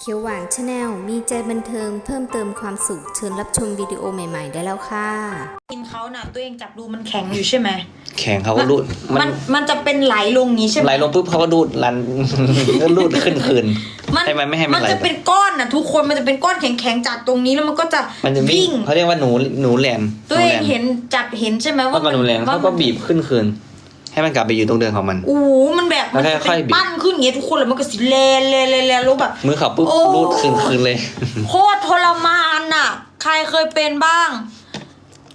เขียวหวานชาแนลมีใจบันเทิงเพิ่มเติมความสุขเชิญรับชมวิดีโอใหม่ๆ ได้แล้วค่ะ กินเขาน่ะตัวเองจับดูมันแข็งอยู่ใช่ไหมแข็งเขาก็รูด มันมันจะเป็นไหลลงนี้ใช่ไหมไหลลงปุ๊บเขาก็รูดรัน ก็รูดขึ้นคืนมันให้มันไม่ให้มันมันไหลจะเป็นก้อนน่ะทุกคนมันจะเป็นก้อนแข็งๆจากตรงนี้แล้วมันก็จะมันจะวิ่งเขาเรียกว่าหนูหนูแหลมตัวเองนูแลมเห็นจับเห็นใช่ไหมว่าว่ามันหนูแหลมว่าเขาก็บีบขึ้นคืน ให้มันกลับไปอยู่ตรงเดิมของมัน โอ้โหมันแบบแล้วมันจะค่เป็อยนๆบีบปั้นขึ้นอย่างเงี้ยทุกคนแล้วมันก็สิแลนแลนแลนแลนแล้วแบบ มือเขาปุ๊บโอ้ รูดคืนคืนเลย โคตรทรมานน่ะ ใครเคยเป็นบ้าง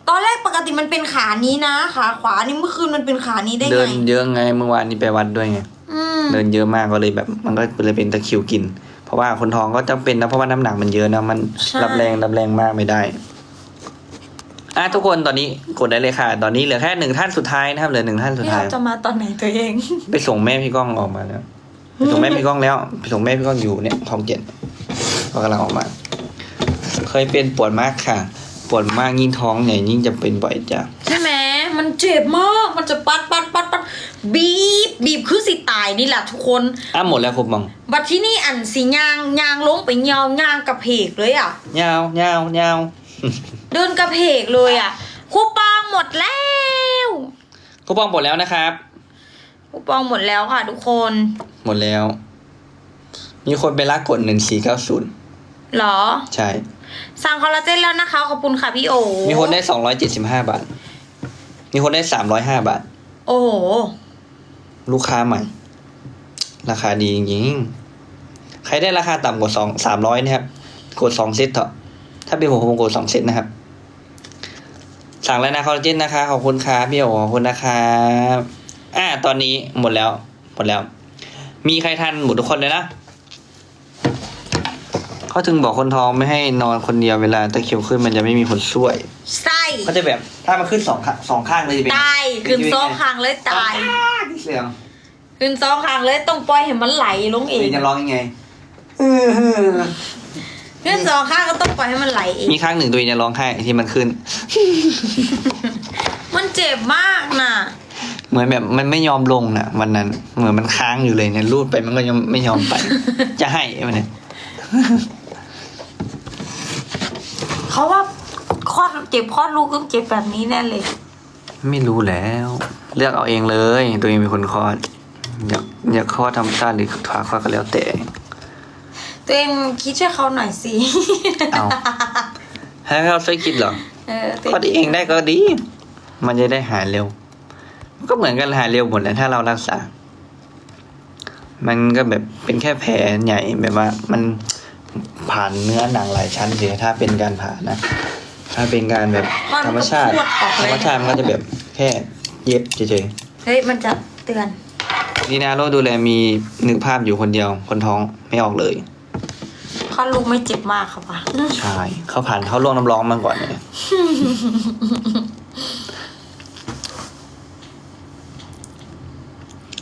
ตอนแรกปกติมันเป็นขานี้นะขาขวานี่เมื่อคืนมันเป็นขานี้ได้เดิไงนเยอะไงเมื่อวานนี้ไปวัดด้วยไง อืมเดินเยอะมากก็เลยแบบ มันก็เลยเป็นตะคริวกิน เพราะว่าคนท้องก็จำเป็นนะเพราะว่าน้ำหนักมันเยอะนะมันรับแรงรับแรงมากไม่ได้ อะทุกคนตอนนี้กดได้เลยค่ะ ตอนนี้เหลือแค่หนึ่งท่านสุดท้ายนะครับเหลือหนึ่งท่านสุดพี่ท้าเราย จะมาตอนไหนตัวเอง ไปส่งแม่พี่ก้องออกมาแล้วไปส่งแม่พี่ก้องแล้วไปส่งแม่พี่ก้องอยู่เนี่ยท้องเจ็ดก็กำลังออกมา เคยเป็นปวดมากค่ะ ปวดมากยิ่งท้องใหญ่ยิ่งจะเป็นบ่อยจ้ะใช่ไหมมันเจ็บมาก มันจะปัดปัดปัดปัดบีบบีบคือสิตายนี่แหละทุกคน อ้าหมดแล้วคุณมองบัดที่นี่อันสียางยางลงไปยาวยางกระเพกเลยอะ ยาวยาวยาว เดินกระเพกเลยอะคูปองหมดแล้วคูปองหมดแล้วนะครับคูปองหมดแล้วค่ะ ทุกคน หมดแล้ว มีคนไปรักกดหนึ่งสี่เก้าศูนย์เหรอ ใช่ สั่งคอลลาเจนแล้วนะคะ ขอบคุณค่ะพี่โอ มีคนได้สองร้อยเจ็ดสิบห้าบาท มีคนได้สามร้อยห้าบาท โอ้โห ลูกค้าใหม่ ราคาดีจริงๆใครได้ราคาต่ำกว่าสองสามร้อยนะครับ กดสองเซตเถอะ ถ้าเป็นผมผมกดสองเซตนะครับ สั่งแล้วนะคอลลาเจนนะคะ ขอบคุณครับพี่โอขอบคุณนะครับอ่า ตอนนี้หมดแล้ว หมดแล้ว มีใครทันหมดทุกคนเลยนะเขาถึงบอกคนท้องไม่ให้นอนคนเดียวเวลาตะคริวขึ้นมันจะไม่มีคนช่วย ไส้เขาจะแบบถ้ามันขึ้นสองข้างสองข้างเลยจะเป็นตายขึ้นซอกคางเลยตาย เสียงขึ้นซอกคางเลยต้องปล่อยให้มันไหลลงเอเป็งนจะร้องยังไงขึ้นซอกคางก็ต้องปล่อยให้มันไหลเองมีครั้งหนึ่งตัวเองจะร้องไห้ที่มันขึ้น มันเจ็บมากน่ะ เหมือนแบบมันไม่ยอมลงน่ะ วันนั้น เหมือนมันค้างอยู่เลยเนี่ยรูดไปมันก็ยังไม่ยอมไป จะให้มันเนี่ยเขาว่าคลอดเจ็บคลอดลูกต้องเจ็บแบบนี้แน่เลย ไม่รู้แล้ว เลือกเอาเองเลย ตัวเองเป็นคนคลอด อยากอยากคลอดธรรมชาติหรือผ่าคลอดก็แล้วแต่ ตัวเองคิดช่วยเขาหน่อยสิเอาให้เขาช่วยคิดเหรอ เออตัวคลอดเองได้ก็ดี มันจะได้หายเร็ว ก็เหมือนกันหายเร็วหมดแหล้วถ้าเรารักษา มันก็แบบเป็นแค่แผลใหญ่แบบว่า มันผ่านเนื้อหนังหลายชั้นเสียถ้าเป็นการผ่านะ ถ้าเป็นการแบบธรรมชาติ ธรรมชาติมันก็จะแบบแค่เย็บเฉยเฮ้ยมันจะเตือนๆดีนาโรดูแลมีนึกภาพอยู่คนเดียวคนท้องไม่ออกเลย คลอดลูกไม่เจ็บมากครับปะใช่ เขาผ่านเขาล่วงน้ำร้อนมาก่อนเลย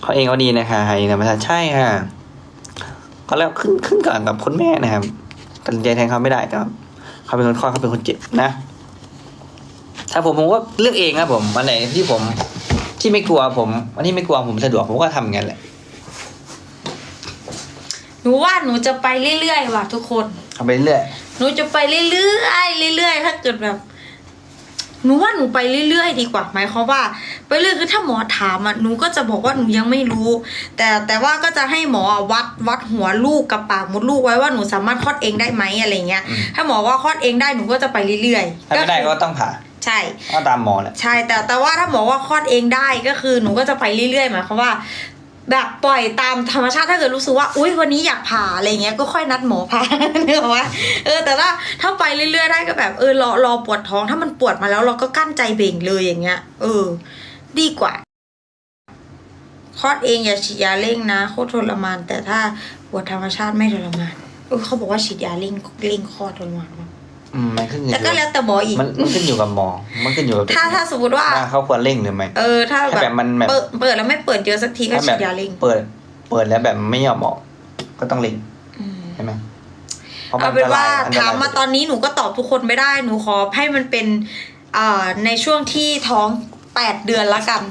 เขาเองก็ดีนะคะไฮธรรมชาติใช่ค่ะเขาแล้วขึ้นขึ้นก่อนกับคุณแม่นะครับตัดสินใจแทนเขาไม่ได้ครับ เขาเป็นคนคลอดเขาเป็นคนเจ็บนะ ถ้าผมผมก็เลือกเองครับผมอันไหนที่ผมที่ไม่กลัวผมอันที่ไม่กลัวผมสะดวกผมก็ทำอย่างนั้นแหละ หนูว่าหนูจะไปเรื่อยๆว่ะทุกคนเอาไปเรื่อยหนูจะไปเรื่อยๆเรื่อยๆถ้าเกิดแบบ หนูว่าหนูไปเรื่อยๆดีกว่าหมายความว่า ไปเรื่อยคือถ้าหมอถามอะหนูก็จะบอกว่าหนูยังไม่รู้ แต่แต่ว่าก็จะให้หมอวัดวัดหัวลูกกับปากมดลูกไว้ว่าหนูสามารถคลอดเองได้ไหมอะไรเงี้ย ถ้าหมอว่าคลอดเองได้หนูก็จะไปเรื่อยๆถ้าไม่ได้คือก็ต้องผ่าใช่ ก็ตามหมอแหละ ใช่แต่แต่ว่าถ้าหมอว่าคลอดเองได้ก็คือหนูก็จะไปเรื่อยๆหมายความว่า แบบปล่อยตามธรรมชาติถ้าเกิดรู้สึกว่า อุ้ยวันนี้อยากผ่าอะไรเงี้ยก็ค่อยนัดหมอผ่าเนอะวะเออแต่ถ้าถ้าไปเรื่อยๆได้ก็แบบเออรอรอปวดท้องถ้ามันปวดมาแล้วเราก็กั้นใจเบ่งเลยอย่างเงี้ย เออ ดีกว่าคลอดเองอย่าฉีดยาเร่งนะโคตรทรมาน แต่ถ้าปวดธรรมชาติไม่ทรมานเออเขาบอกว่าฉีดยาเร่งเร่งคลอดทรมานมาก อืมมันขึ้นอยู่แต่ก็แล้วแต่หมออีก มันมันขึ้นอยู่กับหมอ มันขึ้นอยู่กับถ้าถ้าสมมติว่าว่าเขาควรเร่งหรือไม่ เออถ้าถ้าแบแบบบมันแบบ เปิดเปิดแล้วไม่เปิดเยอะสักทีก็ถ้าแบฉีบดยาเร่งเปิด เปิดแล้วแบบไม่ยอมออก ก็ต้องเร่งอืมใช่ไหมพระมัเอาเป็นว่าอันตรยถามมาตอนนี้หนูก็ตอบทุกคนไม่ได้หนูขอให้มันเป็นอ่าในช่วงที่ท้องแปดเดือนละกัน